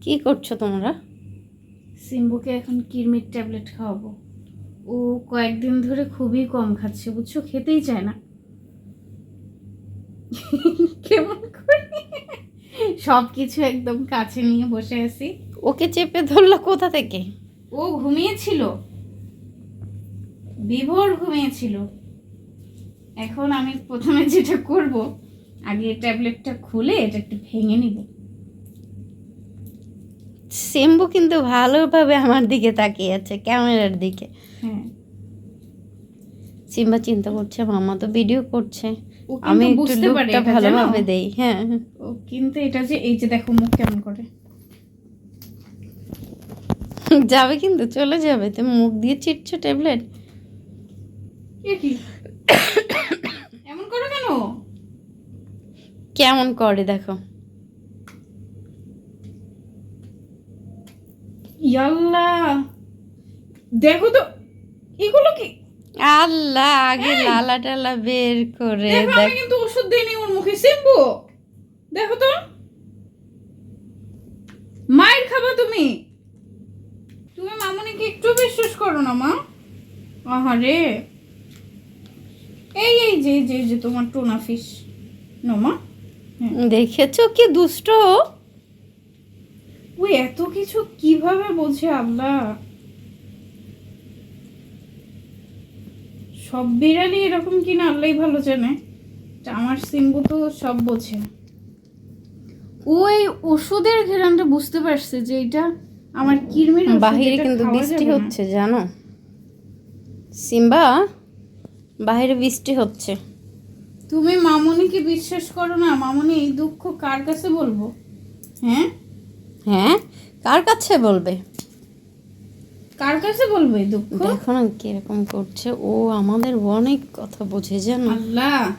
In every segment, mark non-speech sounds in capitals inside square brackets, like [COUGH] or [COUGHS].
কি করছ তোমরা? সিম্বুকে এখন কিরমির ট্যাবলেট খাওয়াবো। ও কয়েকদিন ধরে খুবই কম খাচ্ছে বুঝছ? খেতেই চায় না। কেমন করে? সব কিছু একদম কাছে নিয়ে বসে আছি। ওকে চেপে ধরলো কোথা থেকে? ও ঘুমিয়েছিল। বিভোর ঘুমিয়েছিল। এখন আমি প্রথমে যেটা করব আগে ট্যাবলেটটা খুলে এটা একটু ভেঙে নিব। সিম্বু কিন্তু ভালোভাবে আমার দিকে তাকিয়ে আছে ক্যামেরার দিকে। হ্যাঁ। সিম্বা চিন্তা করছে মামা তো ভিডিও করছে। আমি একটু লুকটা ভালোভাবে দেই হ্যাঁ। ও কিন্তু এটা যে এই যে দেখো মুখ কেমন করে। যাবে কিন্তু চলে যাবে। তুমি মুখ দিয়ে চিটছো ট্যাবলেট [COUGHS] এমন করো কেন? কেমন করে দেখো। দেখো তো এগুলো কি? আল্লাহ আগে লালা টালা বের করে দেখো আমি কিন্তু ওষুধ দিইনি ওর মুখে সিম্বু। দেখো তো। মায়ের খাবা তুমি? তুমি মামুনিকে একটু বিশ্বাস করো না মা। আহারে। এই এই যে যে তোমার টোনা ফিশ নো মা। দেখেছ কি দুষ্ট ও? এত কিছু কীভাবে বোঝে আল্লাহ সব বিড়ালি এরকম কিনা আল্লাহ ভালো জানে। আমার সিম্বু তো সব বোঝে। ওই ওষুধের ঘেরানটা বুঝতে পারছে যে এটা আমার কিরমির বাহিরে কিন্তু বৃষ্টি হচ্ছে জানো? সিম্বা বাইরে বৃষ্টি হচ্ছে। তুমি মামনিকে বিশ্বাস করো না? মামনি এই দুঃখ কার কাছে বলব? হ্যাঁ? হ্যাঁ? কার কাছে বলবে? কার কাছে বলবে দুঃখ? দেখো না কীরকম করছে। ও আমাদের অনেক কথা বোঝে জানো? আল্লাহ!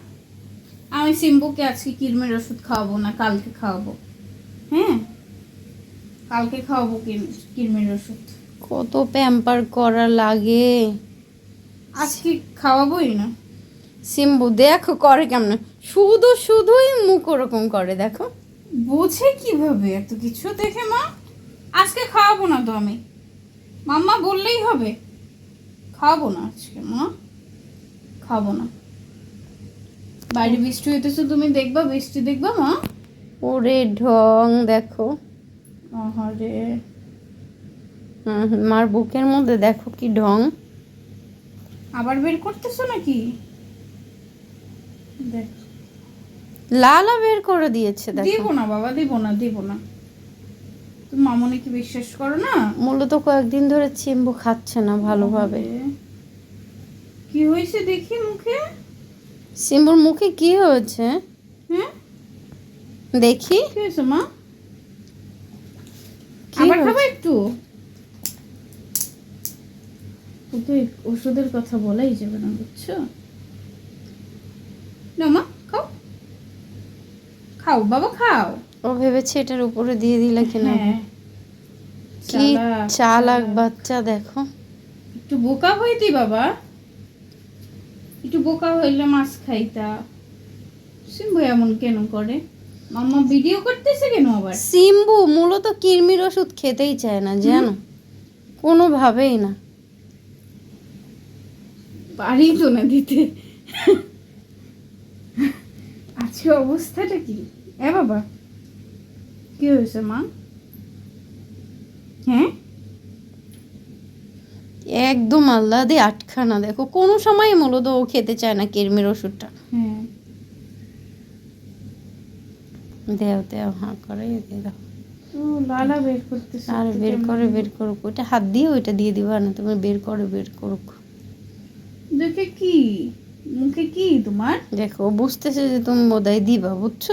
আমি সিম্বুকে আজকে কিরমের ওষুধ খাওয়াবো না কালকে খাওয়াবো। হ্যাঁ? কালকে খাওয়াবো কির- কিরমের ওষুধ। কত প্যাম্পার করা লাগে। আজকে খাওয়াবোই না। সিম্বু দেখো করে কেমন। শুধু শুধুই মুখ ওরকম করে দেখো। বোঝে কীভাবে? এত কিছু দেখে মা? আজকে খাওয়াবো না তো আমি। মাম্মা বললেই হবে। খাওয়াবো না আজকে মা। খাব না। বাইরে বৃষ্টি হইতেছে তুমি দেখবা বৃষ্টি দেখবা মা? ওরে ঢং দেখো। আহারে। হুম, হুম, মার বুকের মধ্যে দেখো কি ঢং। আবার বের করতেছো নাকি? দেখ। লালা বের করে দিয়েছে দিব দেখো না বাবা দিব না দিব না। তুমি মামনিকে বিশ্বাস করো না? মূলত কয়েকদিন ধরে চিম্বু খাচ্ছে না ভালোভাবে। কি হয়েছে দেখি মুখে? সিম্বুর মুখে কি হয়েছে? হ্যাঁ? দেখি। কি হয়েছে মা? কি আবার হয়েছে? একটু? ওষুধের কথা বলাই যাবে না বুঝছ না মা খাও খাও বাবা খাও। ও ভেবেছে এটার উপরে দিয়ে দিলে কিনা। হ্যাঁ। কি চালাক। বাচ্চা দেখো। একটু বোকা হইতি বাবা। একটু বোকা হইলে মাছ খাইতা। সিম্বু এমন কেন করে? মাম্মা ভিডিও করতেছে কেন আবার? সিম্বু মূলত কিরমির ওষুধ খেতেই চায় না জানো? কোনোভাবেই না। পারি তো না দিতে। আজকে অবস্থাটা কি? এ বাবা কি হয়েছে মা? হ্যাঁ? একদম আল্লাহ দিয়ে আটখানা দেখো কোনো সময় মূলত ও খেতে চায় না কিরমির ওষুধটা। হ্যাঁ। দেও দেও হাঁ করে দিয়ে দাও লালা বের করতেছে আর বের করে বের করুক ওইটা হাত দিয়ে ওইটা দিয়ে দিবা না তুমি বের করে বের করুক। দেখে কি? মুখে কি তোমার? দেখো বুঝতেছে যে তুমি বোধহয় দিবা বুঝছ?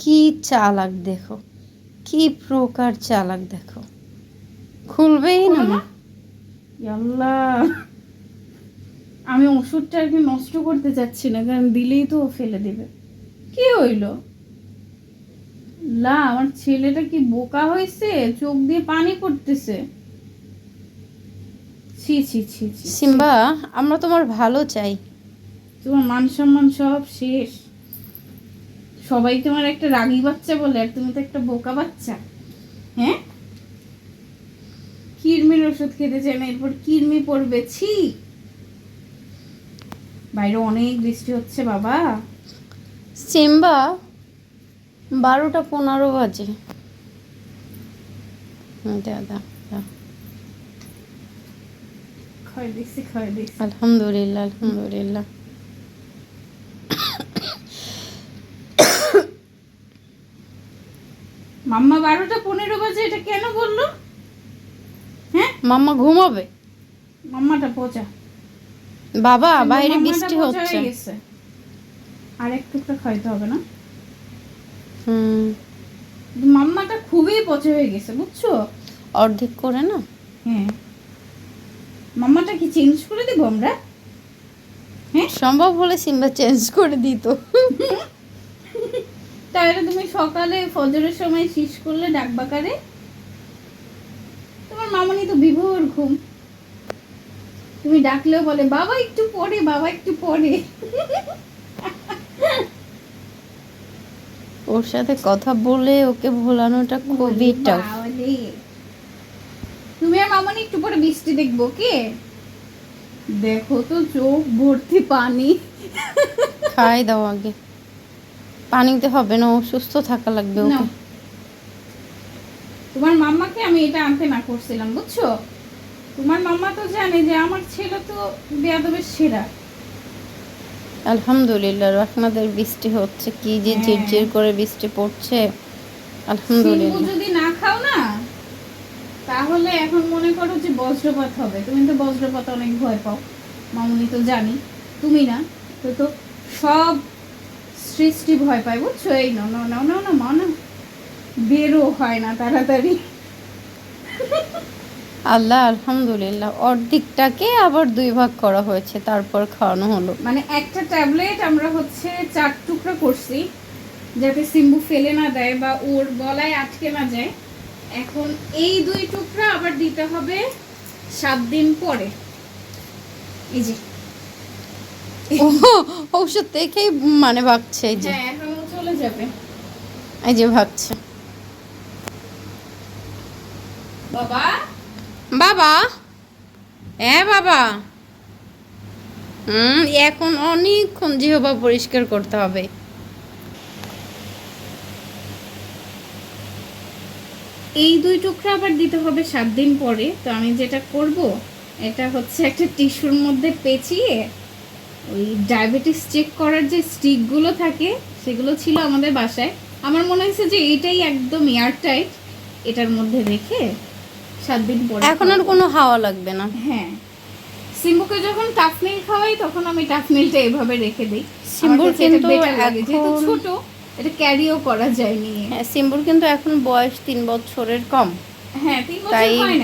কি চালাক দেখো কি প্রকার চালাক দেখো। খুলবেই না? আল্লাহ আমি ওষুধটা আর কি নষ্ট করতে চাচ্ছি না কারণ দিলেই তো ও ফেলে দেবে। কি হইল? লা আমার ছেলেটা কি বোকা হয়েছে চোখ দিয়ে পানি পড়তেছে। ছি ছি ছি সিম্বা আমরা তোমার ভালো চাই। তোমার মান সম্মান সব শেষ। সবাই তোমার একটা রাগী বাচ্চা বলে আর তুমি তো একটা বোকা বাচ্চা। হ্যাঁ? কিরমির ওষুধ খেতে চায় না এরপর কিরমি পড়বে ছি। বাইরে অনেক বৃষ্টি হচ্ছে বাবা। সিম্বা বারোটা পনেরো বাজে। দাদা আলহামদুলিল্লাহ আলহামদুলিল্লাহ। মাম্মা বারোটা পনেরো বাজে এটা কেন বলল? হ্যাঁ? মাম্মা ঘুমাবে। মাম্মাটা পচা। বাবা কিন্তু বাইরে বৃষ্টি হচ্ছে। আর করে খাইতে হবে না? হুম। মাম্মাটা খুবই পচা হয়ে গেছে বুঝছ? অর্ধেক করে না? হ্যাঁ। মাম্মাটা কি চেঞ্জ করে দিব আমরা? হ্যাঁ? সম্ভব হলে সিম্বা চেঞ্জ করে দিত। [LAUGHS] তাহলে তুমি সকালে ফজরের সময় শীষ করলে ডাকবাকারে? তোমার মামনি তো বিভোর ঘুম। তুমি ডাকলেও বলে বাবা একটু পরে বাবা একটু পরে। ওর সাথে কথা বলে ওকে ভোলানোটা খুবই টাফ তুমি আর মামনি একটু পরে বৃষ্টি দেখব কে দেখো তো চোখ ভর্তি পানি। খাই দাও আগে। পানিতে হবে না অসুস্থ থাকা লাগবে ওকে। তোমার মাম্মাকে আমি এটা আনতে না করছিলাম বুঝছ? তোমার মাম্মা তো জানে যে আমার ছেলে তো বেয়াদবের সেরা। আলহামদুলিল্লাহ আপনাদের বৃষ্টি হচ্ছে কি যে হ্যাঁ। ঝিরঝির করে বৃষ্টি পড়ছে আলহামদুলিল্লাহ। যদি না খাও না তাহলে এখন মনে করো যে বজ্রপাত হবে। তুমি তো বজ্রপাত অনেক ভয় পাও মামুনি তো জানি তুমি না। তো তো সব সৃষ্টি ভয় পায় বুঝছ? এই নাও নাও নাও নাও না মা না বেরো হয় না তাড়াতাড়ি। আল্লাহ আলহামদুলিল্লাহ। অর্ধেকটাকে আবার দুই ভাগ করা হয়েছে তারপর খাওয়ানো হলো। মানে একটা ট্যাবলেট আমরা হচ্ছে চার টুকরো করছি যাতে সিম্বু ফেলে না দেয় বা ওর গলায় আটকে না যায়। এখন এই দুই টুকরা আবার দিতে হবে সাত দিন পরে। এই যে ঔষধ দেখেই মানে ভাগছে এই যে। হ্যাঁ চলে যাবে। এই যে ভাগছে বাবা? বাবা? হ্যাঁ বাবা? হুম এখন অনেকক্ষণ জিহবা পরিষ্কার করতে হবে। এই দুই টুকরা আবার দিতে হবে সাত দিন পরে। তো আমি যেটা করব এটা হচ্ছে একটা টিস্যুর মধ্যে পেঁচিয়ে ওই ডায়াবেটিস চেক করার যে স্টিকগুলো থাকে সেগুলো ছিল আমাদের বাসায়। আমার মনে হয়েছে যে এটাই একদম এয়ারটাইট এটার মধ্যে রেখে সাত দিন পরে এখন আর কোনো হাওয়া লাগবে না। হ্যাঁ। সিম্বুকে যখন টাফমিল খাওয়াই তখন আমি টাফমিলটা এভাবে রেখে দিই। সিম্বুর কিন্তু যেহেতু ছোট এটা ক্যারিও করা যায় নিয়ে। হ্যাঁ সিম্বুর কিন্তু এখন বয়স তিন বছরের কম। তাই- হয়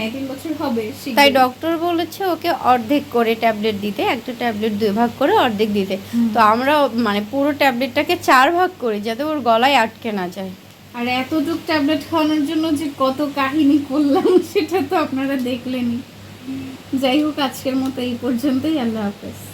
তাই ডক্টর বলেছে ওকে অর্ধেক করে ট্যাবলেট দিতে একটা ট্যাবলেট দুই ভাগ করে অর্ধেক দিতে। তো আমরা মানে পুরো ট্যাবলেটটাকে চার ভাগ করি যাতে ওর গলায় আটকে না যায়। আর এতটুক ট্যাবলেট খাওয়ানোর জন্য যে কত কাহিনী করলাম সেটা তো আপনারা দেখলেনই। যাই হোক আজকের মতো এই পর্যন্তই আল্লাহ হাফেজ।